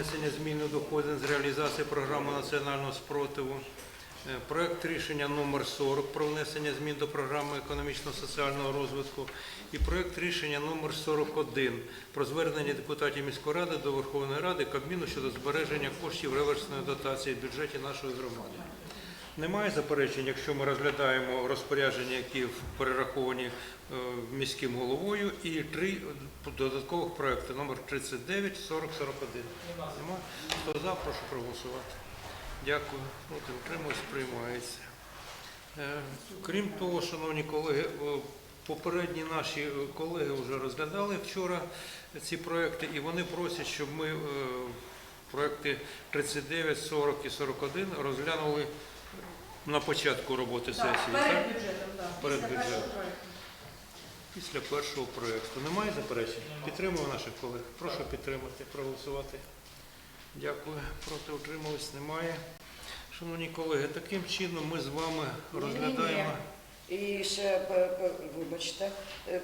внесення змін до доходин з реалізації програми національного спротиву. Е, Проект рішення номер 40 про внесення змін до програми економічно-соціального розвитку і проект рішення номер 41 про звернення депутатів міської ради до Верховної Ради Кабміну щодо збереження коштів реверсної дотації в бюджеті нашої громади. Немає заперечень, якщо ми розглядаємо розпорядження, які перераховані е, міським головою, і три додаткових проекти номер 39, 40, 41. Немає? Хто за, прошу проголосувати. Дякую. Проти утримуюсь, приймається. Е, Крім того, шановні колеги, е, попередні наші колеги вже розглядали вчора ці проекти, і вони просять, щоб ми проекти 39, 40 і 41 розглянули на початку роботи сесії. Так, перед бюджетом, так. Перед Після бюджетом. першого проекту. Після першого проєкту. Немає заперечень? Підтримую наших колег. Прошу підтримати, проголосувати. Дякую. Проти утримались? Немає. Шановні колеги, таким чином ми з вами розглядаємо. І ще, п- п- вибачте, е,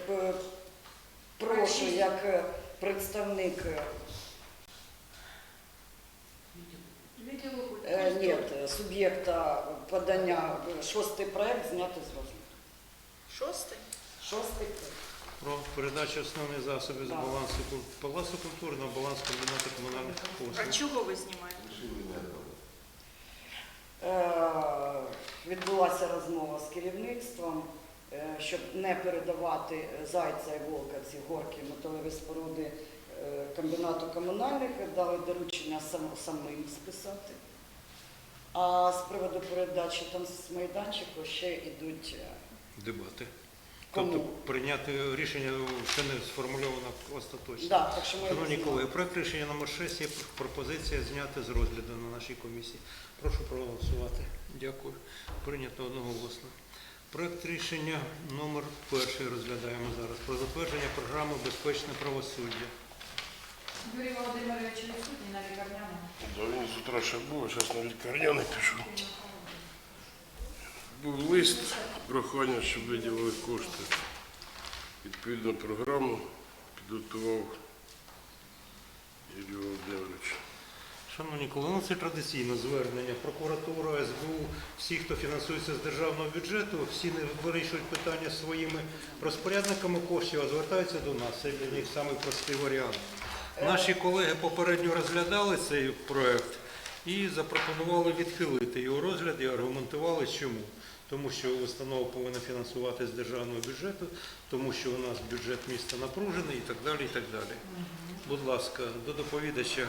прошу, як е, представник е, Відділу е, ні, е, суб'єкта подання шостий проект зняти з розгляду. Шостий? Шостий проект. Про передачу основних засобів з Так. балансу кул- Палацу культури на баланс комбінату комунальних А послуг. чого ви знімаєте? Е, Відбулася розмова з керівництвом, е, щоб не передавати зайця і волка ці горки металеві споруди е, комбінату комунальних, дали доручення сам- самим списати. А з приводу передачі там з майданчику ще йдуть е, Дебати. Кому? Тобто прийняти рішення ще не сформульовано остаточно. да, так що ми Шановні колеги, проект рішення номер 6 є пропозиція зняти з розгляду на нашій комісії. Прошу проголосувати. Дякую. Прийнято одноголосно. Проект рішення номер перший розглядаємо зараз про затвердження програми Безпечне правосуддя. Юрій Володимирович відсутній на лікарняному. Да він з утра ще був, зараз на лікарняний пішов. Був лист прохання, щоб виділили кошти. Відповідну програму підготував Юрій Володимирович. Шановні колеги, ну це традиційне звернення. Прокуратура, СБУ, всі, хто фінансується з державного бюджету, всі не вирішують питання своїми розпорядниками коштів, а звертаються до нас. Це для них самий простий варіант. Наші колеги попередньо розглядали цей проект і запропонували відхилити його розгляд і аргументували чому. Тому що установа повинна фінансувати з державного бюджету, тому що у нас бюджет міста напружений і так далі. І так далі. Будь ласка, до доповідача.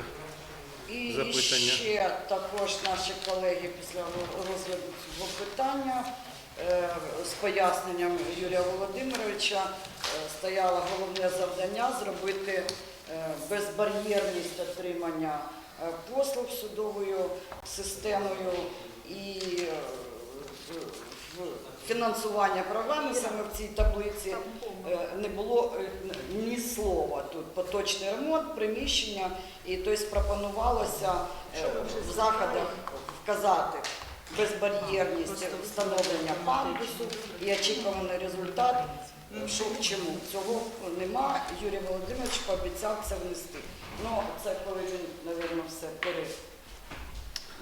І запитання. ще також наші колеги після розгляду цього питання е, з поясненням Юрія Володимировича е, стояло головне завдання зробити безбар'єрність отримання е, послуг судовою системою і е, фінансування програми. Саме в цій таблиці е, не було е, ні слова. Тут поточний ремонт, приміщення, і тобто пропонувалося е, в заходах вказати безбар'єрність встановлення пандусу і очікуваний результат. Що к чому? Цього нема. Юрій Володимирович пообіцяв це внести. Ну, це коли він, мабуть, все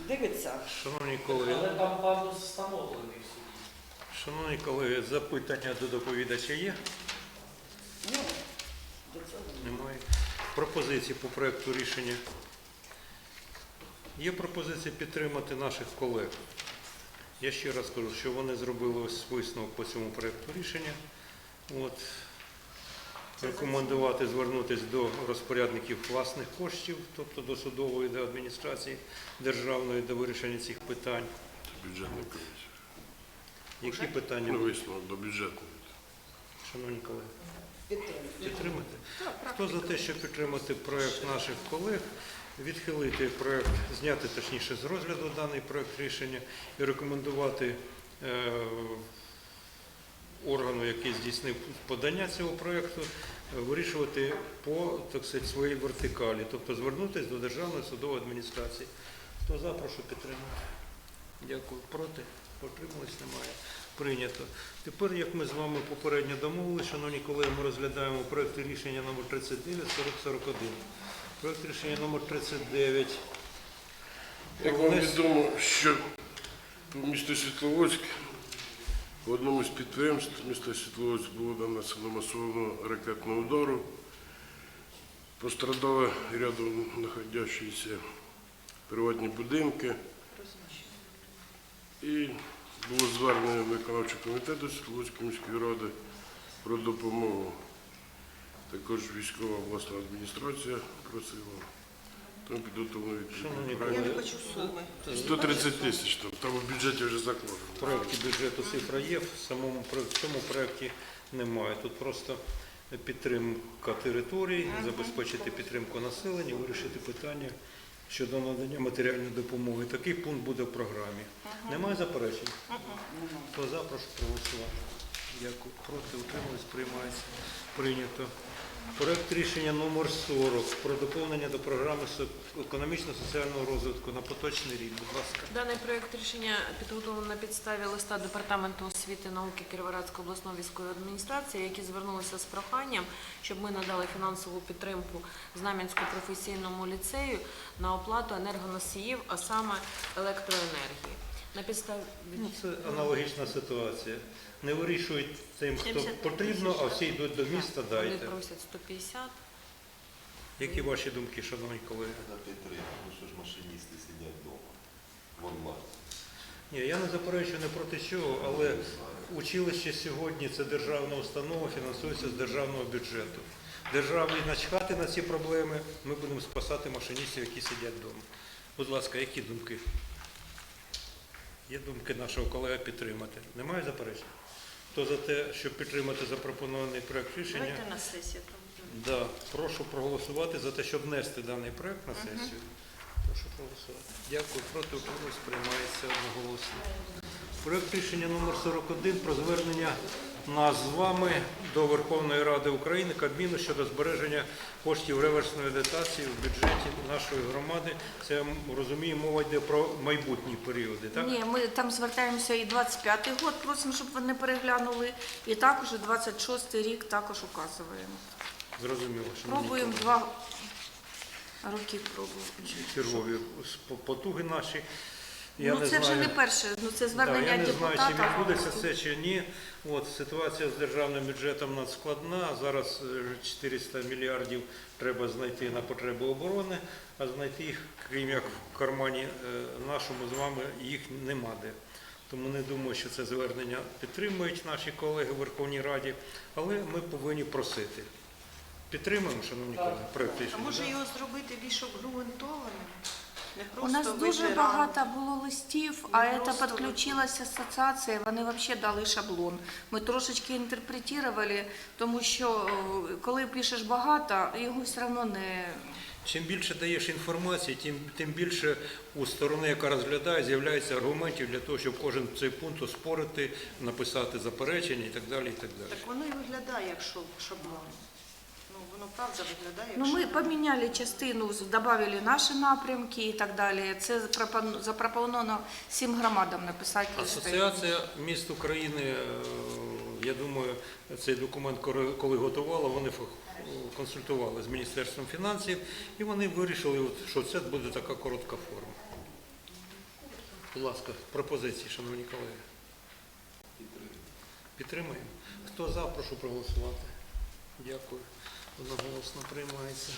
передивиться. Шановні колеги, Але там пандус встановлений в. Шановні колеги, запитання до доповідача є? Ну, до цього. Немає. Пропозиції по проекту рішення. Є пропозиція підтримати наших колег. Я ще раз кажу, що вони зробили ось висновок по цьому проекту рішення. От. Рекомендувати звернутися до розпорядників власних коштів, тобто до судової, до адміністрації державної, до вирішення цих питань. Бюджетна комісія. Які питання, Ну, висновок до бюджетної. шановні колеги? Підтримати? Хто за те, щоб підтримати проект наших колег, відхилити проект, зняти точніше з розгляду даний проект рішення і рекомендувати е, органу, який здійснив подання цього проекту, е, вирішувати по так сказати, своїй вертикалі, тобто звернутися до Державної судової адміністрації. Хто за, прошу підтримати. Дякую. Проти? Потримались немає. Прийнято. Тепер, як ми з вами попередньо домовилися, шановні колеги, ми розглядаємо проект рішення номер 39 4041 Проект рішення номер 39. Як вам відомо, що по місту Світловодськ в одному з підприємств міста Світловодськ було нанесено масованого ракетного удару. Пострадали рядом знаходящіся приватні будинки. І було звернення виконавчого комітету Світловодської міської ради про допомогу. Також військова обласна адміністрація просила. Там підготовлено Шановні відповідний проект. колеги, 130 тисяч там, там в бюджеті вже закладено. в проєкті бюджету цифра є, в самому про- в цьому проєкті немає. Тут просто підтримка територій, забезпечити підтримку населення, вирішити питання щодо надання матеріальної допомоги. Такий пункт буде в програмі. Немає заперечень? Хто за, прошу проголосувати. Дякую. Проти утримались, приймається. Прийнято. Проект рішення номер 40 про доповнення до програми економічно-соціального розвитку на поточний рік. Будь ласка. Даний проект рішення підготовлено на підставі листа Департаменту освіти і науки Кіровоградської обласної військової адміністрації, які звернулися з проханням, щоб ми надали фінансову підтримку Знам'янському професійному ліцею на оплату енергоносіїв, а саме електроенергії. На підставі Ну, це аналогічна ситуація. Не вирішують тим, хто 75 потрібно, а всі йдуть до міста, вони дайте. просять 150. Які ваші думки, шановні колеги? На підтримку, ну що ж машиністи сидять вдома в онлайн. Ні, я не заперечую не проти чого, але училище сьогодні це державна установа, фінансується з державного бюджету. Державі начхати на ці проблеми, ми будемо спасати машиністів, які сидять вдома. Будь ласка, які думки? Є думки нашого колеги підтримати. Немає заперечень? Хто за те, щоб підтримати запропонований проект рішення? Давайте на сесію. Да, прошу проголосувати за те, щоб внести даний проект на сесію. Прошу проголосувати. Дякую. Проти утримуюсь, приймається одноголосно. Проект рішення номер 41 про звернення нас з вами до Верховної Ради України Кабміну щодо збереження коштів реверсної дотації в бюджеті нашої громади. Це розумію, мова йде про майбутні періоди, так? Ні, ми там звертаємося і 25-й год, просимо, щоб вони переглянули, і також і 26-й рік також указуємо. Зрозуміло. шановні Пробуємо два роки пробуємо. чергові потуги наші. Я ну не це вже не перше, ну це звернення Да, я не знаю, чи відбудеться це чи ні. От, ситуація з державним бюджетом надскладна. Зараз е, 400 мільярдів треба знайти на потреби оборони, а знайти їх, крім як в кармані е, нашому з вами, їх нема де. Тому не думаю, що це звернення підтримують наші колеги в Верховній Раді, але ми повинні просити. Підтримуємо, шановні колеги, проект А може його зробити більш обґрунтованим? Не У нас дуже багато було листів, а це підключилася асоціація, вони взагалі дали шаблон. Ми трошечки інтерпретували, тому що коли пишеш багато, його все одно не Чим більше даєш інформації, тим, тим більше у сторони, яка розглядає, з'являється аргументів для того, щоб кожен цей пункт оспорити, написати заперечення і так далі. І так далі. Так воно і виглядає як шаблон. Воно правда виглядає Ну, ми поміняли частину, додали наші напрямки і так далі. Це запропоновано всім громадам написати. Асоціація міст України, е, я думаю, цей документ, коли- коли готувала, вони консультували з Міністерством фінансів, і вони вирішили, от, що це буде така коротка форма. Будь ласка, пропозиції, шановні колеги. Підтримуємо. Хто за, прошу проголосувати. Дякую. Одноголосно приймається.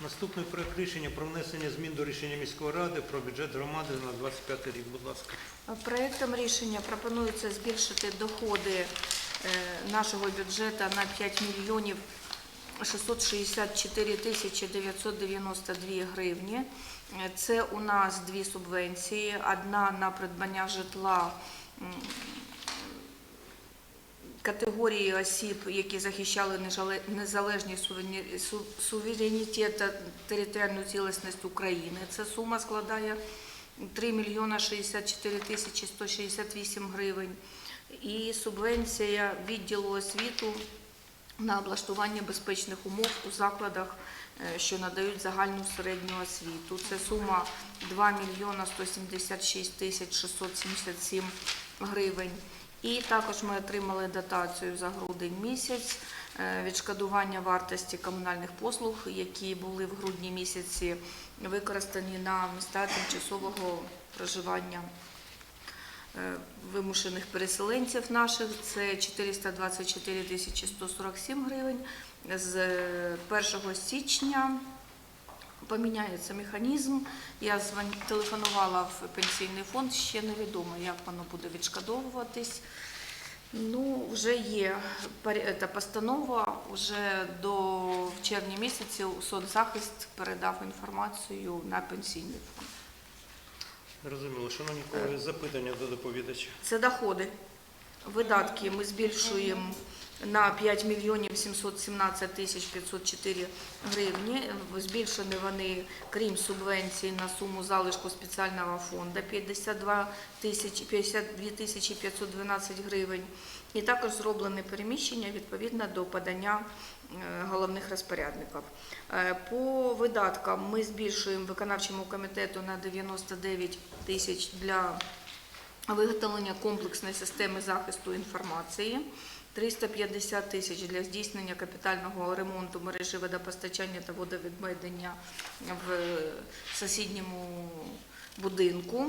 Наступний проект рішення про внесення змін до рішення міської ради про бюджет громади на 25 рік. Будь ласка. Проектом рішення пропонується збільшити доходи е, нашого бюджету на 5 мільйонів 664 тисячі 992 гривні. Це у нас дві субвенції. Одна на придбання житла категорії осіб, які захищали незалежність суверені- су- суверенітет та територіальну цілісність України. Це сума складає 3 мільйона 64 тисячі 168 гривень. І субвенція відділу освіту на облаштування безпечних умов у закладах, е, що надають загальну середню освіту. Це сума 2 мільйона 176 тисяч 677 гривень. І також ми отримали дотацію за грудень місяць е, відшкодування вартості комунальних послуг, які були в грудні місяці використані на міста тимчасового проживання е, вимушених переселенців наших. Це 424 тисячі 147 гривень. З 1 січня поміняється механізм. Я телефонувала в пенсійний фонд, ще невідомо, як воно буде відшкодовуватись. Ну, вже є та постанова, вже до в червні місяці соцзахист передав інформацію на пенсійний фонд. Зрозуміло. Шановні колеги, запитання до доповідача. Це доходи. Видатки ми збільшуємо на 5 мільйонів 717 тисяч 504 гривні. Збільшені вони, крім субвенцій, на суму залишку спеціального фонду 52 тисячі 52 тисячі 512 гривень. І також зроблене переміщення відповідно до подання е, головних розпорядників. Е, По видаткам ми збільшуємо виконавчому комітету на 99 тисяч для виготовлення комплексної системи захисту інформації, 350 тисяч для здійснення капітального ремонту мережі водопостачання та водовідведення в сусідньому будинку.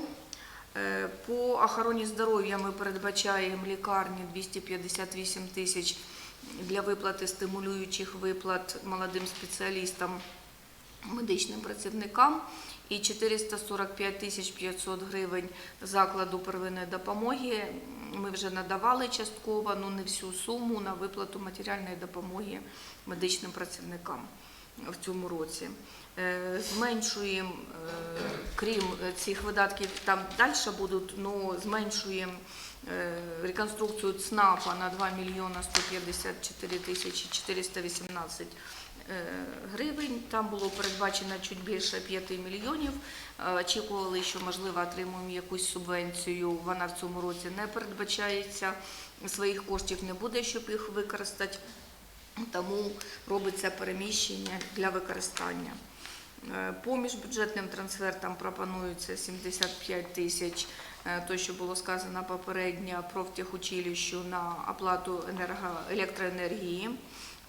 Е, По охороні здоров'я ми передбачаємо лікарні 258 тисяч для виплати стимулюючих виплат молодим спеціалістам, медичним працівникам і 445 тисяч 500 гривень закладу первинної допомоги. Ми вже надавали частково, ну не всю суму на виплату матеріальної допомоги медичним працівникам в цьому році. Е, Зменшуємо, е, крім цих видатків, там далі будуть, ну зменшуємо е, реконструкцію ЦНАПа на 2 мільйона 154 тисячі 418 е, гривень. Там було передбачено чуть більше 5 мільйонів. Е, Очікували, що можливо отримуємо якусь субвенцію. Вона в цьому році не передбачається. Своїх коштів не буде, щоб їх використати. Тому робиться переміщення для використання. Е, По міжбюджетним трансфертам пропонується 75 тисяч, е, то, що було сказано попередньо, профтехучилищу на оплату електроенергії.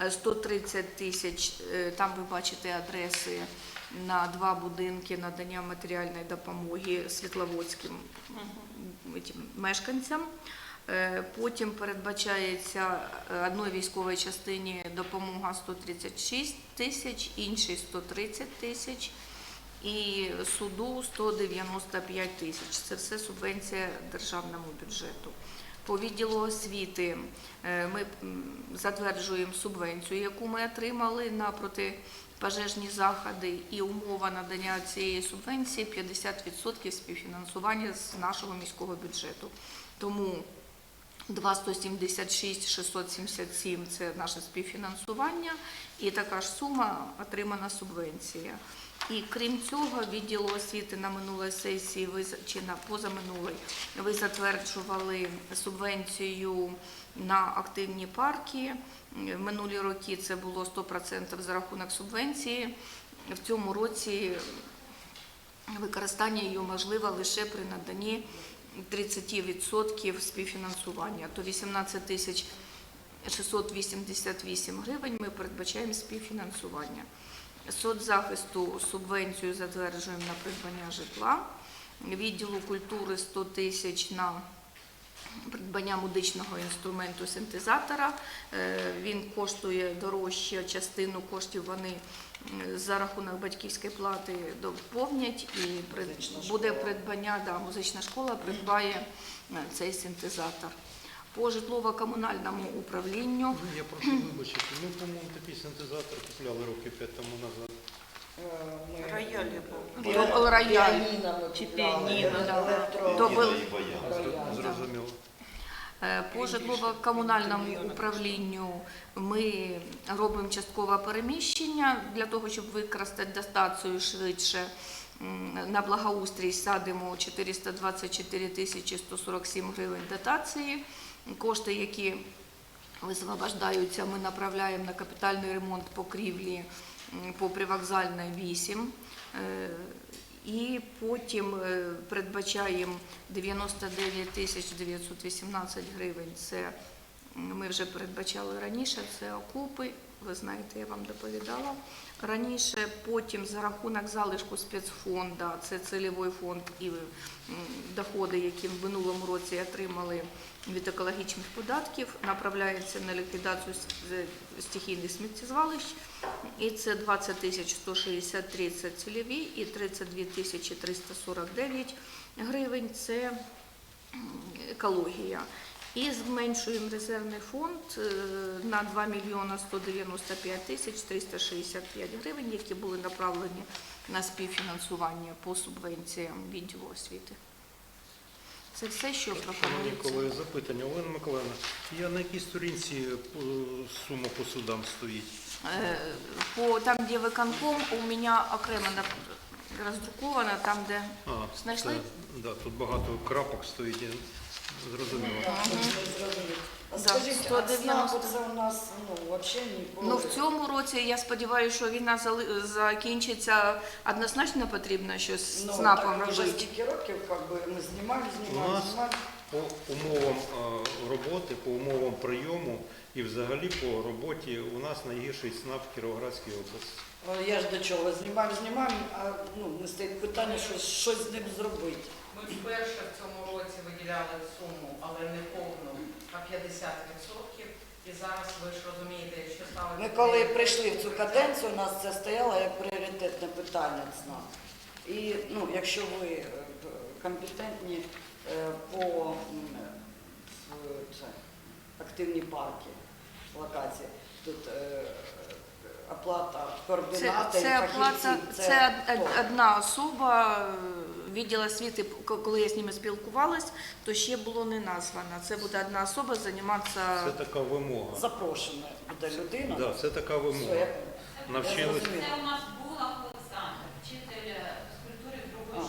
Е, 130 тисяч, е, там ви бачите адреси на два будинки надання матеріальної допомоги світловодським мешканцям. Е, Потім передбачається е, одної військовій частині допомога 136 тисяч, іншій 130 тисяч і суду 195 тисяч. Це все субвенція державному бюджету. По відділу освіти е, ми затверджуємо субвенцію, яку ми отримали на протипожежні заходи, і умова надання цієї субвенції 50% співфінансування з нашого міського бюджету. Тому 2,176 677 – це наше співфінансування, і така ж сума отримана субвенція. І крім цього, відділу освіти на минулій сесії чи на позаминулій ви затверджували субвенцію на активні парки. В минулі роки це було 100% за рахунок субвенції. В цьому році використання її можливо лише при наданні 30% співфінансування, то 18 тисяч 688 гривень ми передбачаємо співфінансування. Соцзахисту субвенцію затверджуємо на придбання житла, відділу культури 100 тисяч на придбання музичного інструменту синтезатора. Е, Він коштує дорожче, частину коштів вони за рахунок батьківської плати доповнять і буде придбання, да, музична школа придбає е, цей синтезатор. По житлово-комунальному управлінню Ну, Я прошу вибачити. Ми, по-моєму, такий синтезатор купляли роки 5 тому назад. Е, ми Роялі був. Був рояль. Чи піаніно, да. електро- То був- і баян. рояль. Зрозуміло. Е, По житлово-комунальному управлінню ми робимо часткове переміщення для того, щоб використати дотацію швидше. М, На благоустрій садимо 424 тисячі 147 гривень дотації. Кошти, які висвобождаються, ми направляємо на капітальний ремонт покрівлі по привокзальній 8. Е, І потім е, передбачаємо 99 тисяч 918 гривень. Це Ми вже передбачали раніше, це окупи, ви знаєте, я вам доповідала. Раніше, потім за рахунок залишку спецфонду, це цільовий фонд і доходи, які в минулому році отримали від екологічних податків, направляється на ліквідацію стихійних сміттєзвалищ. І це 20 тисяч 163 це цільові і 32 тисячі 349 гривень це екологія. І зменшуємо резервний фонд е, на 2 мільйона 195 тисяч 365 гривень, які були направлені на співфінансування по субвенціям відділу освіти. Це все, що пропонується. колеги, запитання. Олена Миколаївна, я на якій сторінці е, сума по судам стоїть? Е, По там, де виконком, у мене окремо роздруковано, там, де А, Знайшли? це, да, тут багато крапок стоїть, зрозуміло. Скажіть, а 190. ЦНАПу це у нас ну, взагалі ніколи? Ну, в цьому році я сподіваюся, що війна зали- закінчиться однозначно потрібно щось ну, з НАПом так, вже робити. скільки років как би, ми знімаємо, У знімаємо, нас знімаємо. по умовам е, роботи, по умовам прийому і взагалі по роботі у нас найгірший СНАП в Кіровоградській області. О, Я ж до чого, знімаємо, знімаємо, а ну, не стоїть питання, що щось з ним зробити. Ми вперше в цьому році виділяли суму, але не повну, а 50%. І зараз ви ж розумієте, якщо ставити... Ми коли прийшли в цю каденцію, у нас це стояло як пріоритетне питання ЦНАП. І ну, якщо ви е, компетентні е, по це, активні парки, локації, тут е, оплата Це, координати, це оплата, це од- од- хто? одна особа відділу освіти, коли я з ними спілкувалась, то ще було не названо. Це буде одна особа займатися. Це така вимога. запрошена буде людина. Да, це така вимога. Навчились. Це у нас Булах Олександр, вчитель е, з культури другої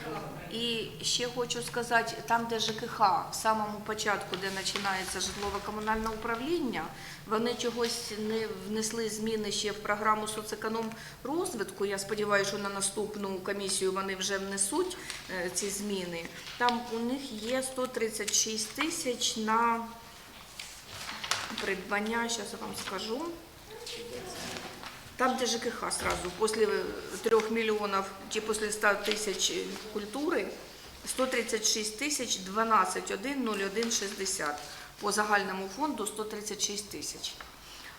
школи. І ще хочу сказати, там, де ЖКХ, в самому початку, де починається житлово-комунальне управління, вони чогось не внесли зміни ще в програму соцеконом розвитку. Я сподіваюся, що на наступну комісію вони вже внесуть е, ці зміни. Там у них є 136 тисяч на придбання, зараз я вам скажу. Там, где ЖКХ сразу, после 3 миллионов, чи после 100 тысяч культури, 136 тисяч 12 1 01 60. По загальному фонду 136 тисяч.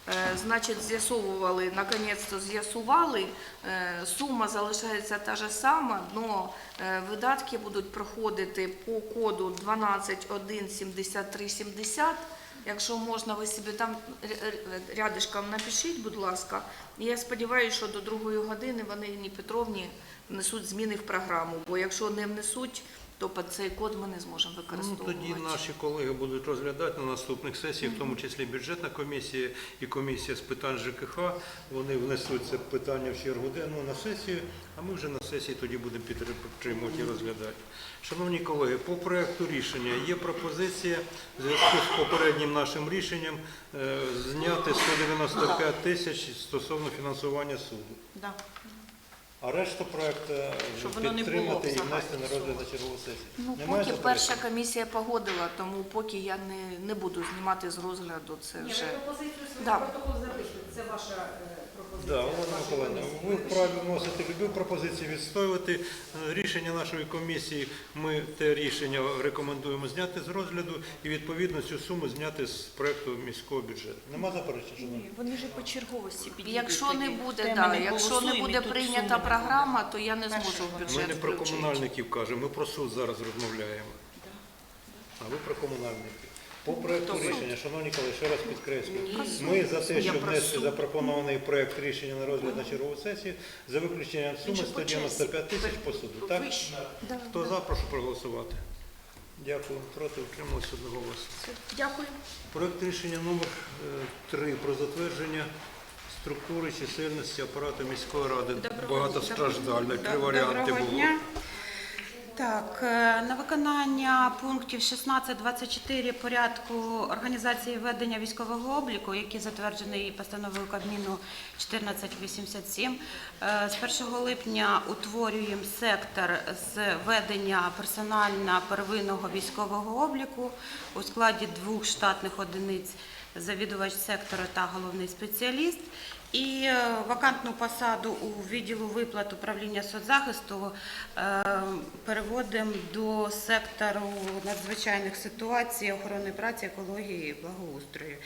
Е, Значить, з'ясовували, наконець-то з'ясували, е, сума залишається та ж сама, але видатки будуть проходити по коду 12.1.73.70. Якщо можна, ви собі там р- рядишком напишіть, будь ласка. Я сподіваюся, що до другої години вони Ніні Петровні внесуть зміни в програму, бо якщо не внесуть, то під цей код ми не зможемо Ну, тоді наші колеги будуть розглядати на наступних сесіях, в тому числі бюджетна комісія і комісія з питань ЖКХ. Вони внесуть це питання в чергу денну на сесію, а ми вже на сесії тоді будемо підтримувати і розглядати. Шановні колеги, по проекту рішення є пропозиція в зв'язку з попереднім нашим рішенням е, зняти 195 тисяч стосовно фінансування суду. А решта проекту Щоб воно не було підтримати і в внести на загальну розгляд на чергову сесію. Ну, Немає поки заперечень? перша комісія погодила, тому поки я не, не буду знімати з розгляду це Ні, вже. ви пропозицію свою Да. протокол запишете, це ваша е. Да, Олена Миколаївна, ви вправі вносити любі пропозиції, відстоювати. Е, Рішення нашої комісії, ми те рішення рекомендуємо зняти з розгляду і відповідно цю суму зняти з проекту міського бюджету. Нема заперечень? шановні? Вони ж по черговості підійдуть. Якщо не буде, да, якщо не буде прийнята програма, то я не зможу в бюджет Ми не про комунальників кажемо, ми про суд зараз розмовляємо. А ви про комунальників. По проекту рішення, шановні колеги, ще раз підкреслюю. Ми за те, Я щоб внести запропонований проект рішення на розгляд на чергову сесію, за виключенням суми 195 тисяч по суду. Так? Хто за, прошу проголосувати. Дякую. Проти утрималися одноголосно. Дякую. Проект рішення номер 3 про затвердження структури чисельності апарату міської ради. Багатостраждальної. Три варіанти було. Так, е, на виконання пунктів 16-24 порядку організації ведення військового обліку, який затверджений постановою Кабміну 1487, е, з 1 липня утворюємо сектор з ведення персонально первинного військового обліку у складі двох штатних одиниць завідувач сектора та головний спеціаліст. І е, вакантну посаду у відділу виплат управління соцзахисту е, переводимо до сектору надзвичайних ситуацій, охорони праці, екології і благоустрою,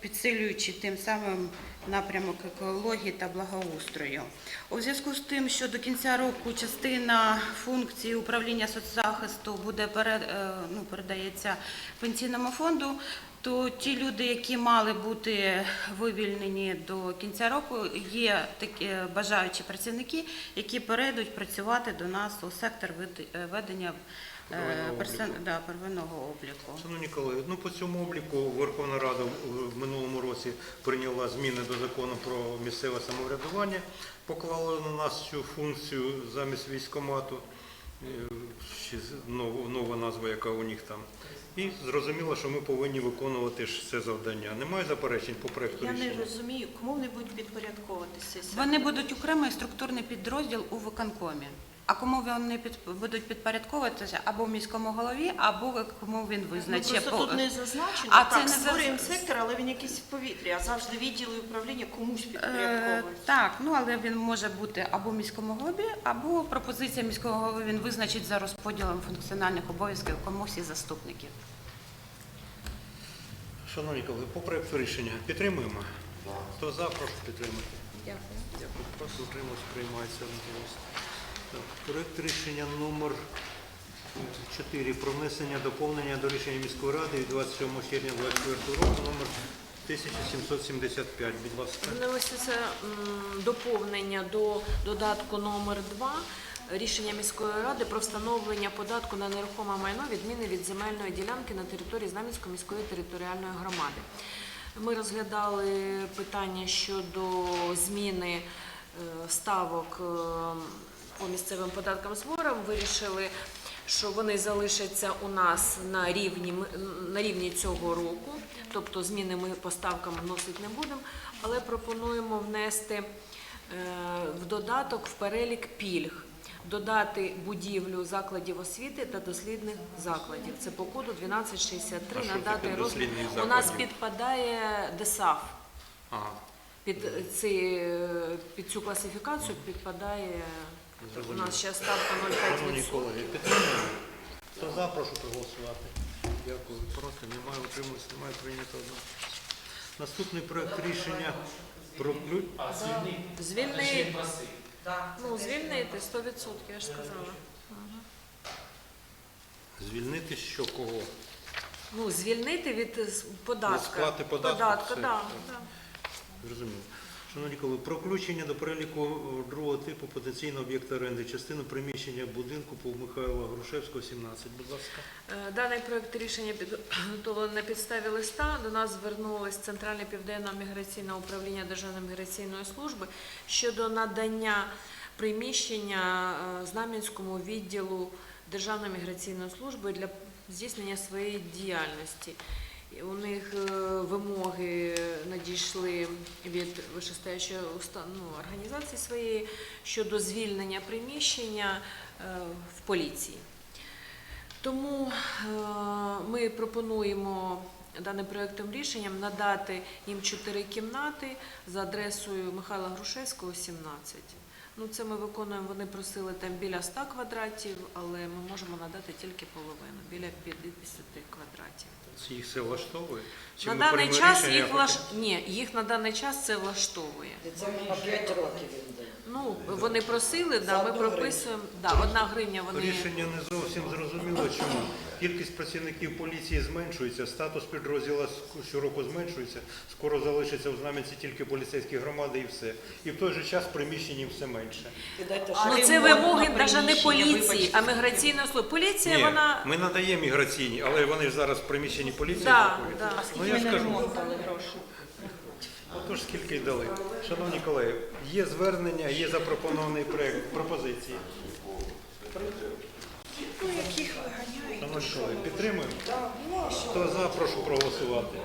підсилюючи тим самим напрямок екології та благоустрою. У зв'язку з тим, що до кінця року частина функцій управління соцзахисту буде е, ну, передається пенсійному фонду, то ті люди, які мали бути вивільнені до кінця року, є такі бажаючі працівники, які перейдуть працювати до нас у сектор е, ведення е, Первинного обліку. да, первинного обліку. Шановні колеги, ну по цьому обліку Верховна Рада в минулому році прийняла зміни до закону про місцеве самоврядування, поклала на нас цю функцію замість військомату, е, нова назва, яка у них там. І зрозуміло, що ми повинні виконувати ж це завдання. Немає заперечень по проекту Я не розумію, кому вони будуть підпорядковуватися. Вони будуть окремий структурний підрозділ у виконкомі. А кому вони під, будуть підпорядковуватися або міському голові, або кому він Ну, визначить. просто тут не зазначено. А так, це не створюємо заз- сектор, але він якийсь в повітрі, а завжди відділи управління комусь Е, так, ну але він може бути або міському голові, або пропозиція міського голови він визначить за розподілом функціональних обов'язків комусь із заступників. Шановні колеги, по проекту рішення підтримуємо? Хто за, прошу підтримати. Дякую. Дякую. Прошу утримався, приймається Проект рішення номер 4 про внесення доповнення до рішення міської ради від 27 червня 2024 року номер 1775. Будь ласка. Вноситься м, доповнення до додатку номер 2 рішення міської ради про встановлення податку на нерухоме майно відміни від земельної ділянки на території Знам'янської міської територіальної громади. Ми розглядали питання щодо зміни е, ставок е, по місцевим податкам зборам. Вирішили, що вони залишаться у нас на рівні, на рівні цього року, тобто зміни ми по ставкам вносити не будемо, але пропонуємо внести е, в додаток в перелік пільг. Додати будівлю закладів освіти та дослідних закладів. Це по коду 1263 А надати таке роз... дослідних У нас підпадає ДЕСАФ. Ага, Під, ці, під цю класифікацію підпадає у нас ще ставка Шановні 0,5%. колеги, підтримуємо? Хто за, прошу проголосувати. Дякую. Проти немає, утримуюся, немає прийнято одноголосно. Наступний проект рішення про А звільнити? Ну, звільнити 100%, я ж сказала. звільнити що кого? Ну, звільнити від е, с- податка. Від сплати податку, Податка, все. да, да. Зрозуміло. Шановні колеги, про включення до переліку другого типу потенційного об'єкта оренди частину приміщення будинку по Михайла Грушевського, 17. Будь ласка. Е, Даний проект рішення підготовлений на підставі листа. До нас звернулось Центральне південне міграційне управління Державної міграційної служби щодо надання приміщення е, Знам'янському відділу Державної міграційної служби для здійснення своєї діяльності. У них е, вимоги надійшли від вищестоячої уста- ну, організації своєї щодо звільнення приміщення е, в поліції. Тому е, ми пропонуємо даним проектом рішенням надати їм чотири кімнати за адресою Михайла Грушевського, 17. Ну, це ми виконуємо, вони просили там біля 100 квадратів, але ми можемо надати тільки половину, біля 50 квадратів. Це їх все влаштовує? Чи на даний час рішення, їх а влаш... Ні, їх на даний час це влаштовує. Це на 5 років він дає. Ну, вони просили, да, ми прописуємо, да, одна гривня вони. Рішення не зовсім зрозуміло, чому. Кількість працівників поліції зменшується, статус підрозділу щороку зменшується, скоро залишиться в Знам'янці тільки поліцейські громади і все. І в той же час приміщень все менше. Кидайте Ну, це вимоги навіть не поліції, а міграційної служби. Поліція, Ні, вона. ми надаємо міграційні, але вони ж зараз в приміщенні поліції Да, знаходяться. да. А скільки Ну, я ж кажу. Отож, скільки й дали. Шановні колеги, є звернення, є запропонований проект пропозиції. Шановні колеги, підтримуємо? Ну? Хто за, прошу проголосувати.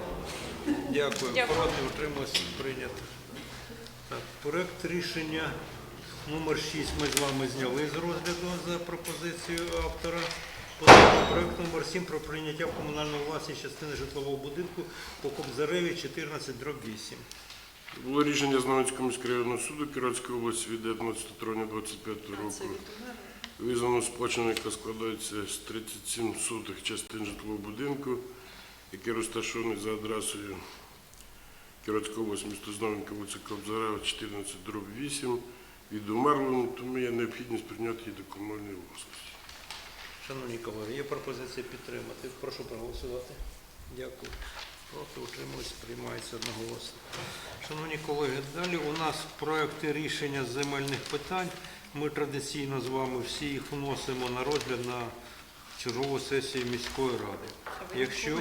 Дякую. Проти утрималися прийнято. Так, проект рішення номер 6 ми з вами зняли з розгляду за пропозицією автора. Проект номер 7 про прийняття в комунальну власність частини житлового будинку по Кобзареві 14 дроб 8. Було рішення Знам'янського міського районного суду Кіровської області від 19 травня 25 року. Визнано сплачено, яка складається з 37 сотих частин житлового будинку, який розташований за адресою Кіровська область, місто Знам'янка, вулиця Кобзарева, 14, дроб 8, від умерлого, тому є необхідність прийняти її до комунальної власності. Шановні колеги, є пропозиція підтримати. Прошу проголосувати. Дякую. Проти утримались, приймається одноголосно. Шановні колеги, далі у нас проекти рішення з земельних питань. Ми традиційно з вами всі їх вносимо на розгляд на чергову сесію міської ради. Якщо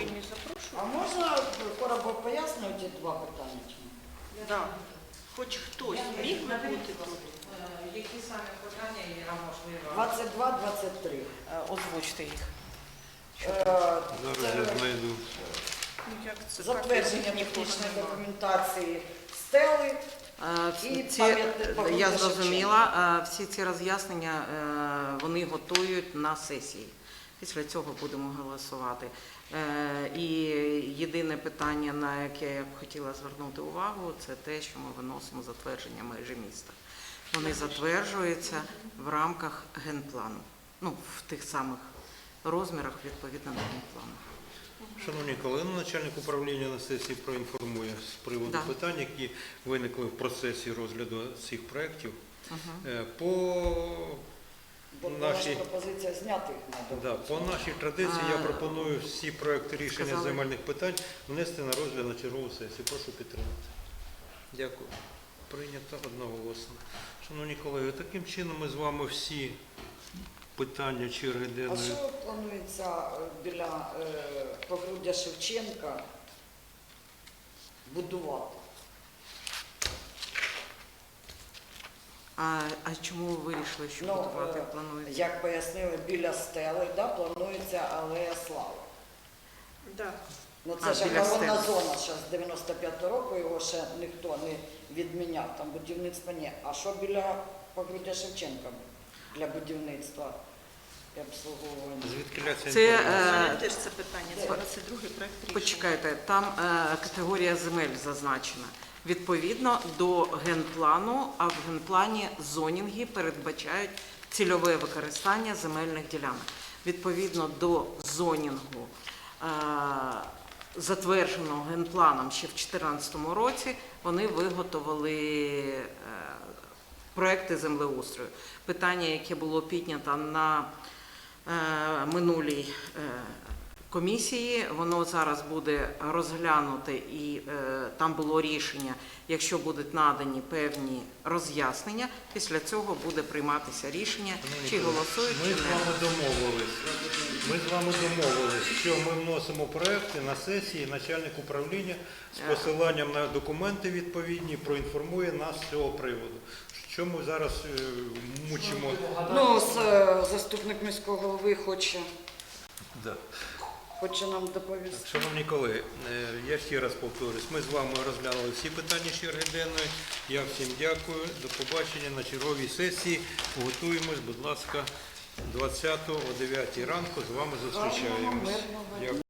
А можна коротко пояснити ті два питання? Да. Хоч хтось міг би бути тут. Е, Які саме питання є, можливо? 22, 23. Е, Озвучте їх. Е, зараз я це знайду. Затвердження технічної документації стели. Е, І ці- Я зрозуміла, Е, всі ці роз'яснення е, вони готують на сесії. Після цього будемо голосувати. Е, І єдине питання, на яке я б хотіла звернути увагу, це те, що ми виносимо затвердження межі міста. Вони затверджуються в рамках генплану, ну в тих самих розмірах відповідно до генплану. Шановні колеги, ну, начальник управління на сесії проінформує з приводу Да. питань, які виникли в процесі розгляду цих проєктів. Е, По Бо Наші- пропозиція зняти їх Да, по нашій традиції я пропоную всі проекти рішення сказали. земельних питань внести на розгляд на чергову сесію. Прошу підтримати. Дякую. Прийнято одноголосно. Шановні колеги, таким чином ми з вами всі питання черги А що планується е, біля е, погруддя Шевченка будувати? А, а чому ви вирішили, що Ну, будувати е, планується? Як пояснили, біля стели да, планується алея слави. Да. Ну А, це ж біля охоронна зона ще з 95 року, його ще ніхто не відміняв, там будівництва ні. А що біля погруддя Шевченка для будівництва і обслуговування? Звідки ця Це, інформація? е, Мене теж це питання. Це 22 проект рішення. Почекайте, там е, категорія земель зазначена. Відповідно до генплану, а в генплані зонінги передбачають цільове використання земельних ділянок. Відповідно до зонінгу, е, затвердженого генпланом ще в 2014 році, вони виготовили е, проекти землеустрою. Питання, яке було піднято на е, минулій е, комісії, воно зараз буде розглянуте і е, там було рішення, якщо будуть надані певні роз'яснення, після цього буде прийматися рішення, чи голосують, Ми чи з не. вами домовились. Ми з вами домовились, що ми вносимо проекти на сесії. Начальник управління з посиланням на документи відповідні проінформує нас з цього приводу. Що ми зараз е, мучимо? Ну, з, е, заступник міського голови хоче, Да. хоче нам доповісти. Шановні колеги, е, я ще раз повторюсь, ми з вами розглянули всі питання черги денної. Я всім дякую. До побачення на черговій сесії. Готуємось, будь ласка, 20 о 9 ранку з вами зустрічаємось. Дякую.